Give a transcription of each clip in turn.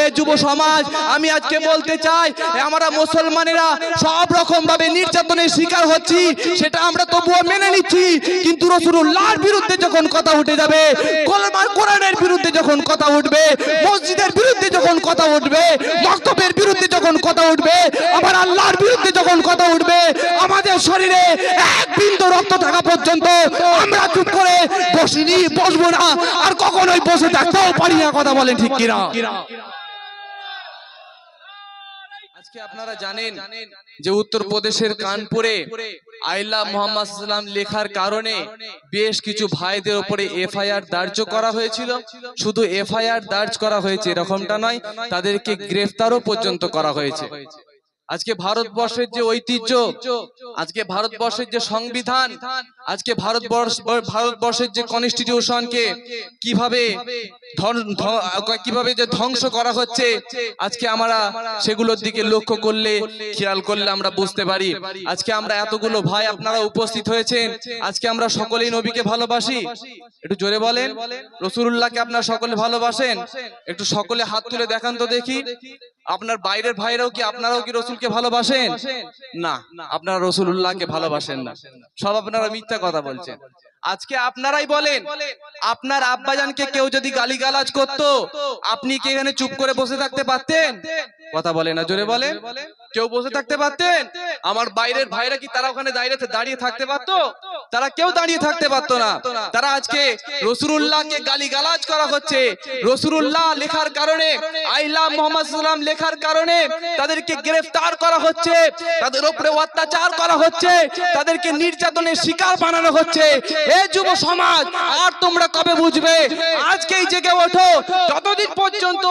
এ যুব সমাজ, আমি আজকে বলতে চাই, আমরা মুসলমানেরা সব রকম ভাবে নির্যাতনের শিকার হচ্ছি, সেটা আমরা তবুও মেনে নিচ্ছি, কিন্তু রসুল্লাহর বিরুদ্ধে যখন কথা উঠে যাবে, কলমার কোরআনের বিরুদ্ধে যখন কথা উঠবে, মসজিদের বিরুদ্ধে যখন কথা উঠবে, মক্তবের বিরুদ্ধে যখন কথা উঠবে, আবার আল্লাহর বিরুদ্ধে যখন কথা উঠবে, আমাদের শরীরে এক বিন্দু রক্ত থাকা পর্যন্ত আমরা চুপ করে বসিনি, বসবো না, আর কখনোই বসে থাকতেও পারি না, কথা বলেন ঠিক কিনা? আজকে আপনারা জানেন যে উত্তরপ্রদেশের কানপুরে আইলা মোহাম্মদ সাল্লাম লেখার কারণে বেশ কিছু ভাইদের উপরে এফআইআর দার্য করা হয়েছিল। শুধু এফআইআর দার্জ করা হয়েছে এরকমটা নয় তাদেরকে গ্রেফতারও পর্যন্ত করা হয়েছে। আজকে ভারতবর্ষের যে ঐতিহ্য, আজকে ভারতবর্ষের যে সংবিধান, আজকে ভারতবর্ষ, ভারতবর্ষের যে কনস্টিটিউশনকে কীভাবে কীভাবে যে ধ্বংস করা হচ্ছে, আজকে আমরা সেগুলোর দিকে লক্ষ্য করলে খেয়াল করলে আমরা বুঝতে পারি। আজকে আমরা এতগুলো ভাই আপনারা উপস্থিত হয়েছেন, আজকে আমরা সকলেই নবীকে ভালোবাসি। একটু জোরে বলেন রসুল্লাহকে আপনারা সকলে ভালোবাসেন? একটু সকলে হাত তুলে দেখান তো দেখি। আপনার বাইরের ভাইরাও কি, আপনারাও কি রসুলকে ভালোবাসেন? না আপনারা রসুল্লাহকে ভালোবাসেন না। সব আপনারা মিথ্যা কথা বলছেন। আজকে আপনারাই বলেন আপনার আব্বাজানকে কেউ যদি গালি গালাজ করতো আপনি কি এখানে চুপ করে বসে থাকতে পারতেন? কথা বলে না জোরে বলেন। কেউ বসে থাকতে পারতেন? আমার বাইরের ভাইরা কি তারা ওখানে দাঁড়িয়ে দাঁড়িয়ে থাকতে পারতো? তারা কেউ দাঁড়িয়ে থাকতে পারতো না। তারা আজকে রসুরুল্লাহকে গালিগালাজ করা হচ্ছে। রসুরুল্লাহ লেখার কারণে আইলা মোহাম্মদ সাল্লাম লেখার কারণে তাদেরকে গ্রেফতার করা হচ্ছে। তাদের উপরে অত্যাচার করা হচ্ছে। তাদেরকে নির্যাতনের শিকার বানানো হচ্ছে। এই যুব সমাজ আর তোমরা কবে বুঝবে? আজকেই জেগে ওঠো। যতদিন পর্যন্ত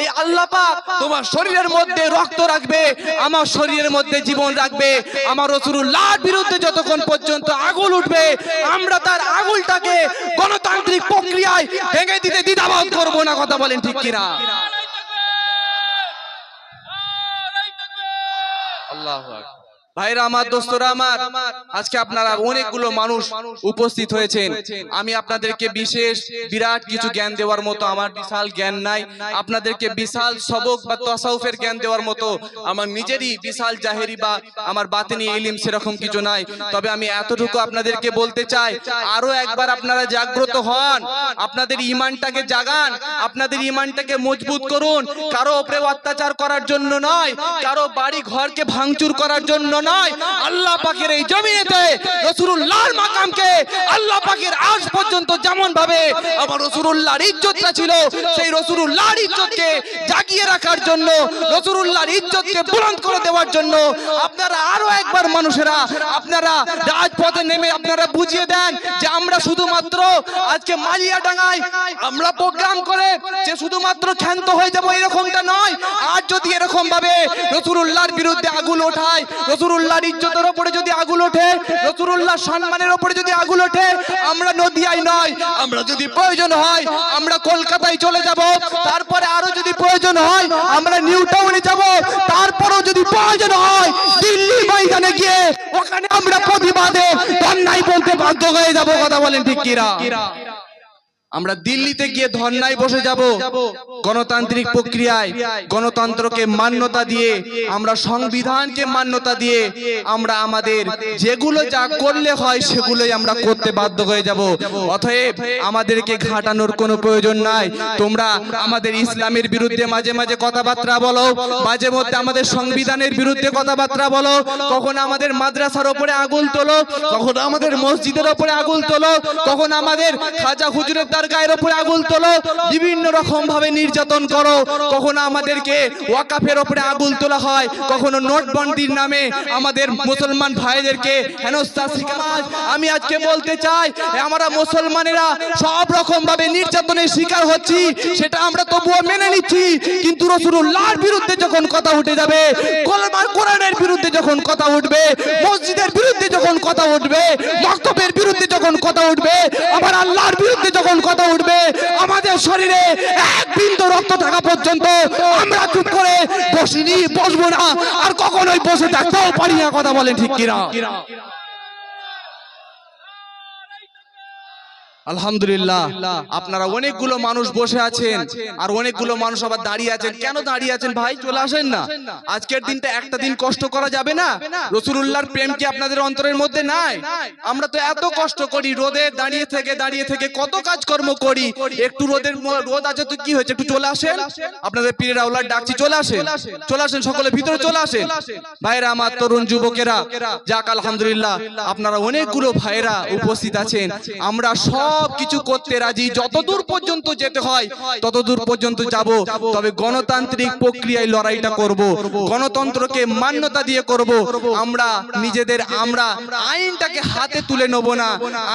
এই আল্লাহ পাক তোমার শরীরের মধ্যে রক্ত রাখবে আমার শরীরের মধ্যে জীবন রাখবে আমার রসুল্লাহর বিরুদ্ধে যতক্ষণ পর্যন্ত আগুল উঠবে। আমরা তার আগুলটাকে গণতান্ত্রিক প্রক্রিয়ায় ভেঙে দিতে দ্বিধাবোধ করব না কথা বলেন ঠিক কিনা? আল্লাহ ভাইরা আমার দোস্তরা আমার আজকে আপনারা অনেকগুলো মানুষ উপস্থিত হয়েছেন। আমি আপনাদেরকে বিশেষ বিরাট কিছু জ্ঞান দেওয়ার মতো আমার বিশাল জ্ঞান নাই। আপনাদেরকে বিশাল সবক বা তসাউফের জ্ঞান দেওয়ার মতো আমার নিজেরই বিশাল জাহেরি বা আমার বাতিনি ইলিম সেরকম কিছু নাই। তবে আমি এতটুকু আপনাদেরকে বলতে চাই আরও একবার আপনারা জাগ্রত হন। আপনাদের ইমানটাকে জাগান আপনাদের ইমানটাকে মজবুত করুন। কারও ওপরে অত্যাচার করার জন্য নয় কারও বাড়ি ঘরকে ভাঙচুর করার জন্য নয়। আল্লাহ পাকের এই জমিনেতে রসুলুল্লাহর মাকামকে আল্লাহ পাকের আজ পর্যন্ত যেমন ভাবে আমার রসুলুল্লাহর ইজ্জতটা ছিল, সেই রসুলুল্লাহর ইজ্জতকে জাগিয়ে রাখার জন্য, রসুলুল্লাহর ইজ্জতকে বুলন্দ করে দেওয়ার জন্য আপনারা আরও একবার মানুষেরা, আপনারা রাজপথে নেমে আপনারা বুঝিয়ে দেন যে আমরা শুধুমাত্র আজকে মালিয়া ডাঙ্গায় আমরা প্রোগ্রাম করে যে শুধুমাত্র ক্ষান্ত হয়ে যাব এরকমটা নয়। আর যদি এরকম ভাবে রসুরুল্লাহর বিরুদ্ধে আগুন ওঠায় রসুলুল্লাহর ইজ্জতের ওপরে যদি আগুন ওঠে রসুলুল্লাহ সম্মানের ওপরে যদি আগুন ওঠে, আমরা নদিয়ায় নয়, আমরা যদি প্রয়োজন হয়, আমরা কলকাতায় চলে যাব, তারপরে আরও যদি প্রয়োজন হয়, আমরা নিউ টাউনে যাব, তারপরেও যদি প্রয়োজন হয়, দিল্লি ময়দানে গিয়ে ওখানে আমরা প্রতিবাদে ধন্যাই বলতে বাধ্য হয়ে যাব, কথা বলেন ঠিক কিরা আমরা দিল্লিতে গিয়ে ধর্নায় বসে যাব। গণতান্ত্রিক প্রক্রিয়ায়, গণতন্ত্রকে মান্যতা দিয়ে, আমরা সংবিধানকে মান্যতা দিয়ে, আমরা আমাদের যেগুলো যা করলে হয় সেগুলোই আমরা করতে বাধ্য হয়ে যাব। অতএব আমাদেরকে ঘাটানোর কোনো প্রয়োজন নাই। তোমরা আমাদের ইসলামের বিরুদ্ধে মাঝে মাঝে কথাবার্তা বলো, মাঝে মধ্যে আমাদের সংবিধানের বিরুদ্ধে কথাবার্তা বলো, কখন আমাদের মাদ্রাসার ওপরে আগুন তোলো, কখন আমাদের মসজিদের ওপরে আগুন তোলো, কখন আমাদের খাজা হুজুরের তার গায়ের ওপরে আগুন তোলো, বিভিন্ন রকম ভাবে নির্যাতন করো। কখনো আমাদেরকে ওয়াকাফের ওপরে আগুন তোলা হয়, কখনো নোটবন্দির নামে আমাদের মুসলমান ভাইদেরকে হেনস্থা শিকার। আমি আজকে বলতে চাই আমরা মুসলমানেরা সব রকম ভাবে নির্যাতনের শিকার হচ্ছি, সেটা আমরা তবুও মেনে নিচ্ছি, কিন্তু রসুল্লাহর বিরুদ্ধে যখন কথা উঠে যাবে কোরআনের বিরুদ্ধে যখন কথা উঠবে, মসজিদের বিরুদ্ধে যখন কথা উঠবে, মক্তবের বিরুদ্ধে যখন কথা উঠবে, আবার আল্লাহর বিরুদ্ধে যখন কথা উঠবে। আমাদের শরীরে এক বিন্দু রক্ত থাকা পর্যন্ত আমরা চুপ করে বসিনি, বসবো না। আর কখনোই বসে থাকতেও পারি না, কথা বলেন ঠিক কিনা? আলহামদুলিল্লাহ আপনারা অনেকগুলো মানুষ বসে আছেন আর অনেকগুলো মানুষ আবার দাঁড়িয়ে আছেন। কেন দাঁড়িয়ে আছেন ভাই? চলে আসেন না। আজকের দিনটা একটা দিন কষ্ট করা যাবে না। রসুলুল্লাহর প্রেম কি আপনাদের অন্তরের মধ্যে নাই? আমরা তো এত কষ্ট করি রোদে দাঁড়িয়ে থেকে দাঁড়িয়ে থেকে কত কাজকর্ম করি। একটু রোদের রোদ আছে তো কি হয়েছে? একটু চলে আসেন। আপনাদের পীরের আউলার ডাকছি চলে আসেন। চলে আসেন সকলে ভিতরে চলে আসেন। ভাইরা আমার তরুণ যুবকেরা যাক আলহামদুলিল্লাহ আপনারা অনেকগুলো ভাইরা উপস্থিত আছেন। আমরা সব কিছু করতে রাজি। যতদূর পর্যন্ত যেতে হয়, ততদূর পর্যন্ত যাব। তবে গণতান্ত্রিক প্রক্রিয়ায় লড়াইটা করব। গণতন্ত্রকে মান্যতা দিয়ে করব। আমরা নিজেদের, আমরা আইনটাকে হাতে তুলে নেব না।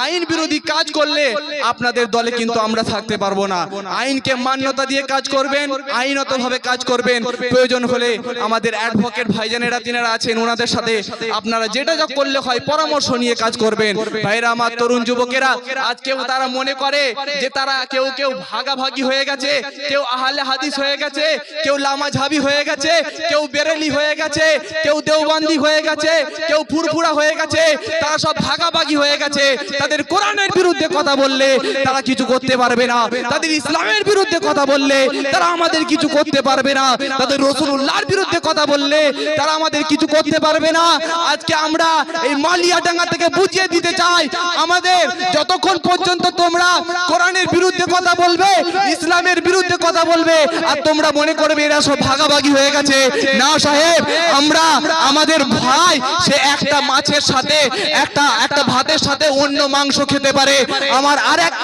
আইন বিরোধী কাজ করলে আপনাদের দলে কিন্তু আমরা থাকতে পারব না। আইনকে মান্যতা দিয়ে কাজ করবেন আইনত ভাবে কাজ করবেন। প্রয়োজন হলে আমাদের অ্যাডভোকেট ভাইজানেরা, তিনারা আছেন, ওনাদের সাথে আপনারা যেটা যা করলে হয়, পরামর্শ নিয়ে কাজ করবেন। ভাইরা, আমার তরুণ যুবকেরা, আজকেও তারা মনে করে যে তারা কেউ কেউ ভাগাভাগি হয়ে গেছে কেউ আহলে হাদিস হয়ে গেছে কেউ লামা ঝাবি হয়ে গেছে। কেউ বেরেলি হয়ে গেছে কেউ দেওবন্দি হয়ে গেছে কেউ ফুরফুরা হয়ে গেছে তারা সব ভাগাভাগি হয়ে গেছে। তাদের কোরআনের বিরুদ্ধে কথা বললে তারা কিছু করতে পারবে না। তাদের ইসলামের বিরুদ্ধে কথা বললে তারা আমাদের কিছু করতে পারবে না। তাদের রসুল্লাহর বিরুদ্ধে কথা বললে তারা আমাদের কিছু করতে পারবে না। আজকে আমরা এই মালিয়াডাঙ্গা থেকে বুঝিয়ে দিতে চাই আমাদের যতক্ষণ পর্যন্ত তোমরা কোরআনের বিরুদ্ধে কথা বলবে, ইসলামের বিরুদ্ধে কথা বলবে, আর তোমরা মনে করবে এরা সব ভাগাভাগি হয়ে গেছে। না সাহেব, আমরা আমাদের ভাই, সে একটা মাছের সাথে, একটা একটা ভাতের সাথে অন্য মাংস খেতে পারে। আমার আর এক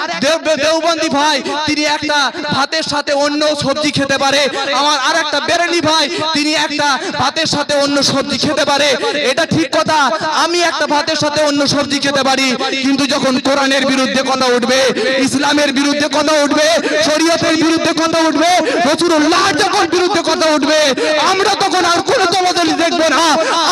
দেওবন্দি ভাই, তিনি একটা ভাতের সাথে অন্য সবজি খেতে পারে। আমার আর একটা বেরেলি ভাই, তিনি একটা ভাতের সাথে অন্য সবজি খেতে পারে। এটা ঠিক কথা, আমি একটা ভাতের সাথে অন্য সবজি খেতে পারি। কিন্তু যখন কোরআনের বিরুদ্ধে কথা উঠবে? ইসলামের বিরুদ্ধে কথা উঠবে? শরীয়তের বিরুদ্ধে কথা উঠবে? রসুল্লাহ যখন বিরুদ্ধে কথা উঠবে? আমরা তখন আর কোনো দলদলি দেখব না।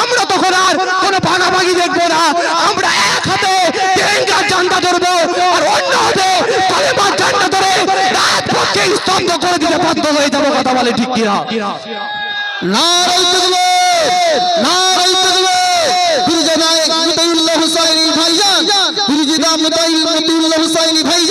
আমরা তখন আর কোনো ভাগাভাগি দেখব না। আমরা এক হাতে তেরেঙ্গার ঝান্ডা ধরবো আর অন্য হাতে কালেমার ঝান্ডা ধরে রাজপথকে স্তব্ধ করে দিতে বাধ্য হয়ে যাব, কথা বলে ঠিক কিনা? নারাই তকবীর নারাই ইমাম উদাইল মতিউল্লাহ হুসাইনি ভাই